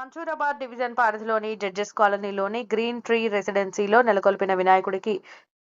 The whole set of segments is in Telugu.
మన్సూరాబాద్ డివిజన్ పరిధిలోని జడ్జెస్ కాలనీలోని గ్రీన్ ట్రీ రెసిడెన్సీలో నెలకొల్పిన వినాయకుడికి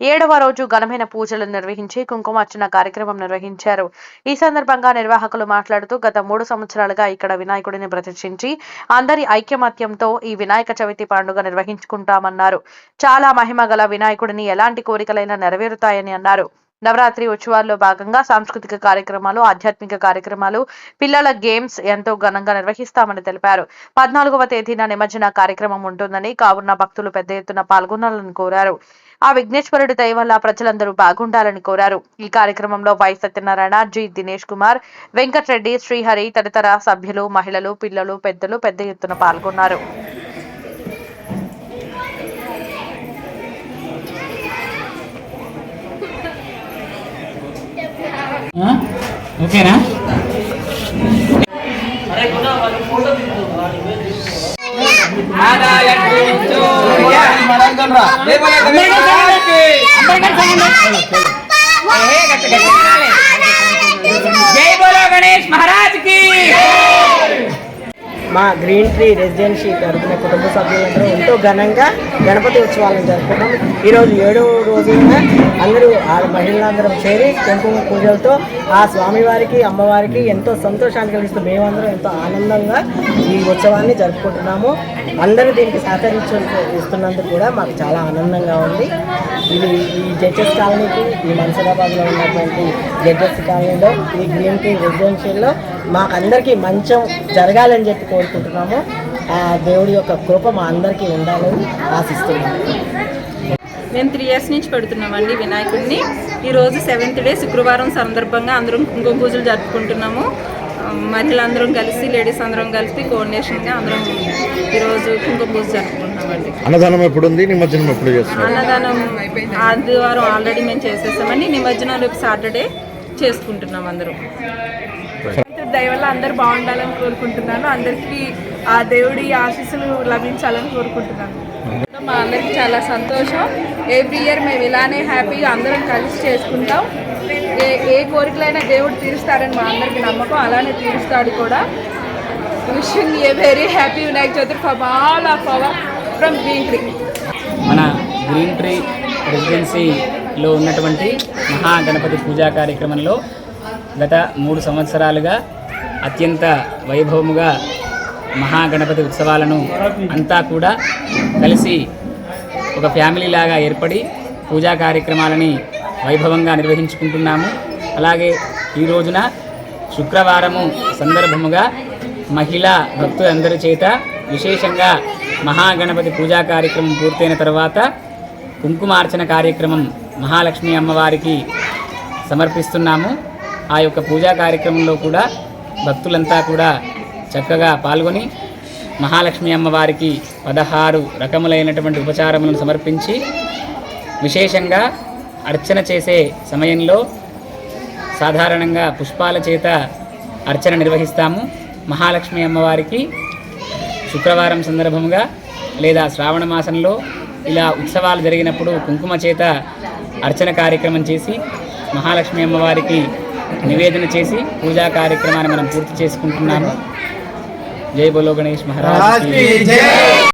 ఏడవ రోజు ఘనమైన పూజలు నిర్వహించి కుంకుమార్చన కార్యక్రమం నిర్వహించారు. ఈ సందర్భంగా నిర్వాహకులు మాట్లాడుతూ గత మూడు సంవత్సరాలుగా ఇక్కడ వినాయకుడిని ప్రదర్శించి అందరి ఐక్యమత్యంతో ఈ వినాయక చవితి పండుగ నిర్వహించుకుంటామన్నారు. చాలా మహిమ గల వినాయకుడిని ఎలాంటి కోరికలైనా నెరవేరుతాయని అన్నారు. నవరాత్రి ఉత్సవాల్లో భాగంగా సాంస్కృతిక కార్యక్రమాలు ఆధ్యాత్మిక కార్యక్రమాలు పిల్లల గేమ్స్ ఎంతో ఘనంగా నిర్వహిస్తామని తెలిపారు. పద్నాలుగవ తేదీన నిమజ్జన కార్యక్రమం ఉంటుందని కావున భక్తులు పెద్ద ఎత్తున పాల్గొనాలని కోరారు. ఆ విఘ్నేశ్వరుడి దయ వల్ల ప్రజలందరూ బాగుండాలని కోరారు. ఈ కార్యక్రమంలో వై సత్యనారాయణ జి దినేష్ కుమార్ వెంకట్రెడ్డి శ్రీహరి తదితర సభ్యులు మహిళలు పిల్లలు పెద్దలు పెద్ద ఎత్తున పాల్గొన్నారు. ఓకేనా జై బోలో గణేష్ మహారాజ్కి మా గ్రీన్ ట్రీ రెసిడెన్సీ తరపున కుటుంబ సభ్యులందరూ ఎంతో ఘనంగా గణపతి ఉత్సవాలను జరుపుకుంటాం. ఈరోజు ఏడవ రోజున అందరూ ఆ మహిళలందరం చేరి కుంకుమ పూజలతో ఆ స్వామివారికి అమ్మవారికి ఎంతో సంతోషాన్ని కలిగిస్తూ మేమందరం ఎంతో ఆనందంగా ఈ ఉత్సవాన్ని జరుపుకుంటున్నాము. అందరూ దీనికి సహకరించు ఇస్తున్నందుకు కూడా మాకు చాలా ఆనందంగా ఉంది. ఇది ఈ జడ్జెస్ కాలనీకి ఈ మన్సరాబాద్లో ఉన్నటువంటి జడ్జెస్ కాలనీలో ఈ గ్రీన్ టీ రెసిడెన్షియల్లో మాకందరికీ మంచం జరగాలని చెప్పి కోరుకుంటున్నాము. ఆ దేవుడి యొక్క కృప మా అందరికీ ఉండాలని ఆశిస్తున్నాము. మేము త్రీ ఇయర్స్ నుంచి పెడుతున్నామండి వినాయకుడిని. ఈరోజు సెవెంత్ డే శుక్రవారం సందర్భంగా అందరం కుంకుమ పూజలు జరుపుకుంటున్నాము. మహిళలందరం కలిసి లేడీస్ అందరం కలిసి కోఆర్డినేషన్గా అందరం ఈరోజు కుంకుమ పూజ జరుపుకుంటున్నామండి. అన్నదానం ఎప్పుడు ఉంది నిమజ్జనం ఎప్పుడు అన్నదానం ఆదివారం ఆల్రెడీ మేము చేసేసామండి. నిమజ్జనం రేపు సాటర్డే చేసుకుంటున్నాం అందరం. దయ వల్ల అందరు బాగుండాలని కోరుకుంటున్నాను. అందరికీ ఆ దేవుడి ఆశీస్సులు లభించాలని కోరుకుంటున్నాను. మా అందరికీ చాలా సంతోషం. ఎవ్రీ ఇయర్ మేము ఇలానే హ్యాపీగా అందరం కలిసి చేసుకుంటాం. ఏ ఏ కోరికలైనా దేవుడు తీరుస్తాడని మా అందరికీ నమ్మకం. అలానే తీరుస్తాడు కూడా. Wishing a very happy Vinayaka Chavithi for all of our from green tree మన గ్రీన్ ట్రీ రెసిడెన్సీలో ఉన్నటువంటి మహాగణపతి పూజా కార్యక్రమంలో గత మూడు సంవత్సరాలుగా అత్యంత వైభవముగా మహాగణపతి ఉత్సవాలను అంతా కూడా కలిసి ఒక ఫ్యామిలీ లాగా ఏర్పడి పూజా కార్యక్రమాలని వైభవంగా నిర్వహించుకుంటున్నాము. అలాగే ఈ రోజున శుక్రవారము సందర్భముగా మహిళా భక్తులందరి చేత విశేషంగా మహాగణపతి పూజా కార్యక్రమం పూర్తయిన తర్వాత కుంకుమార్చన కార్యక్రమం మహాలక్ష్మి అమ్మవారికి సమర్పిస్తున్నాము. ఆ యొక్క పూజా కార్యక్రమంలో కూడా భక్తులంతా కూడా చక్కగా పాల్గొని మహాలక్ష్మి అమ్మవారికి పదహారు రకములైనటువంటి ఉపచారములను సమర్పించి విశేషంగా అర్చన చేసే సమయంలో సాధారణంగా పుష్పాల చేత అర్చన నిర్వహిస్తాము. మహాలక్ష్మి అమ్మవారికి శుక్రవారం సందర్భంగా లేదా శ్రావణ మాసంలో ఇలా ఉత్సవాలు జరిగినప్పుడు కుంకుమ చేత అర్చన కార్యక్రమం చేసి మహాలక్ష్మి అమ్మవారికి నివేదన చేసి పూజా కార్యక్రమాన్ని మనం పూర్తి చేసుకుంటున్నాము. జై బోలో గణేష్ మహారాజ్